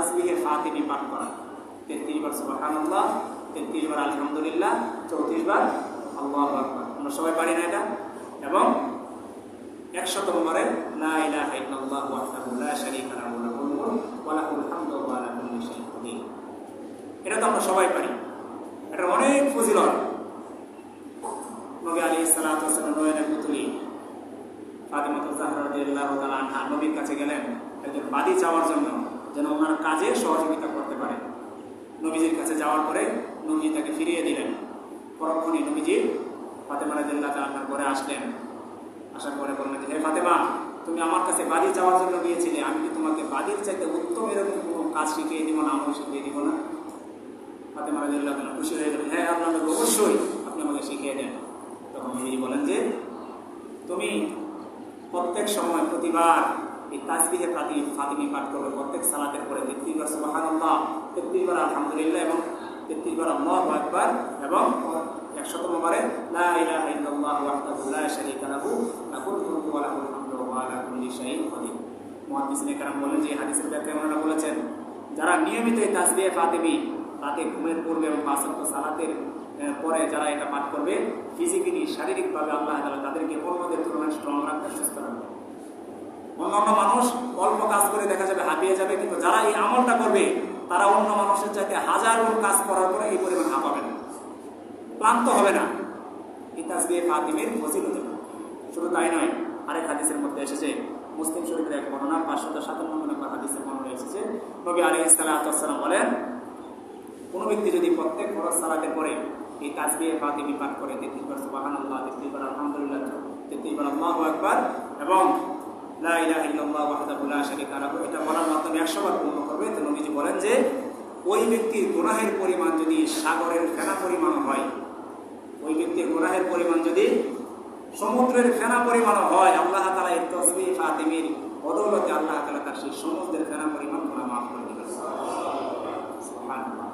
তাসবিহে ফাতিমি পাঠ করা। তেত্রিশ বার সুবহানাল্লাহ, তেত্রিশ বার আলহামদুলিল্লাহ, চৌত্রিশ বার আল্লাহ আকবার। আমরা সবাই পারি না এটা? এবং একশত নম্বরে লা এটা তো আমরা সবাই পারি। এটা অনেক ফজিলত। নবী আলাইহিস সালাম নয়নের পুতুলি আনহা নবীর কাছে গেলেন। একজন বাদী চাওয়ার জন্য। যেন ওনার কাজে সহযোগিতা করতে পারে। নবীজির কাছে যাওয়ার পরে নবীজি তাকে ফিরিয়ে দিলেন। পরক্ষণে নবীজি ফাতেমা রাদিয়াল্লাহু তাআলার ঘরে আসলেন। আসার পরে বললেন যে, হে ফাতেমা, তুমি আমার কাছে বাদী যাওয়ার জন্য গিয়েছিলে। আমি কি তোমাকে বাদীর চাইতে উত্তম এরকম কোনো কাজ শিখিয়ে দিব না, আমল শিখিয়ে দিব না? ফাতেমা রাদিয়াল্লাহু তাআলা খুশি হয়ে গেলেন হ্যাঁ নবী অবশ্যই আপনি আমাকে শিখিয়ে দেন। তখন নবীজি বলেন যে, তুমি প্রত্যেক সময় প্রতিবার এই ফাতিমি পাঠ করবে প্রত্যেক সালাতের পরে তেত্রিশ বার সুবহানাল্লাহ তেত্রিশ বার আলহামদুলিল্লাহ এবং তেত্রিশ বার আল্লাহু আকবার এবং একশত নম্বরে লা ইলাহা ইল্লাল্লাহ ওয়াহদাহু লা শারীকা লাহু, লাহুল মুলকু ওয়া লাহুল হামদু ওয়া আলা কুল্লি শাইইন কাদির মুহাদ্দিসিনে কেরাম বলেন যে হাদিসের বলেছেন, যারা নিয়মিত এই তাসবিহে ফাতিমি রাতে ঘুমের পূর্বে এবং পাঁচ সালাতের পরে যারা এটা পাঠ করবে ফিজিক্যালি শারীরিকভাবে আল্লাহ তাদেরকে অন্যদের তুলনায় স্ট্রং রাখবে, সুস্থ রাখবে। অন্যান্য মানুষ অল্প কাজ করে দেখা যাবে। কিন্তু যারা এই আমলটা করবে, তারা অন্য মানুষের চাইতে হাজার গুণ কাজ করার পরে এই পরিমাণ হাঁপাবে না। ক্লান্ত হবে না। এই তাসবিহে ফাতিমের ফজিলত। শুধু তাই নয়, আরেক হাদিসের মধ্যে এসেছে, মুসলিম শরীফের এক বর্ণনা, পাঁচশত সাতান্ন নম্বর হাদিসের বর্ণনা এসেছে। নবী আলী ইসলাম বলেন, কোনো ব্যক্তি যদি প্রত্যেক ফরজ সালাতের পরে এই তাসবিহে ফাতিমি পাঠ করে, তেত্রিশ বার সুবহানাল্লাহ, তেত্রিশ বার আলহামদুলিল্লাহ, তেত্রিশ বার আল্লাহু আকবার, এবং এটা বলার মাধ্যমে 100 বার পূর্ণ করবে। তো নবীজি বলেন যে, ওই ব্যক্তির গুনাহের পরিমাণ যদি সাগরের ফেনা পরিমাণ হয়, ওই ব্যক্তির গুনাহের পরিমাণ যদি সমুদ্রের ফেনা পরিমাণ হয়, আল্লাহ তাআলা এই তাসবিহ ফাতিমির বদৌলতে আল্লাহ তাআলা তার সেই সমুদ্রের ফেনা পরিমাণ গুনাহ মাফ করে সুবহানাল্লাহ।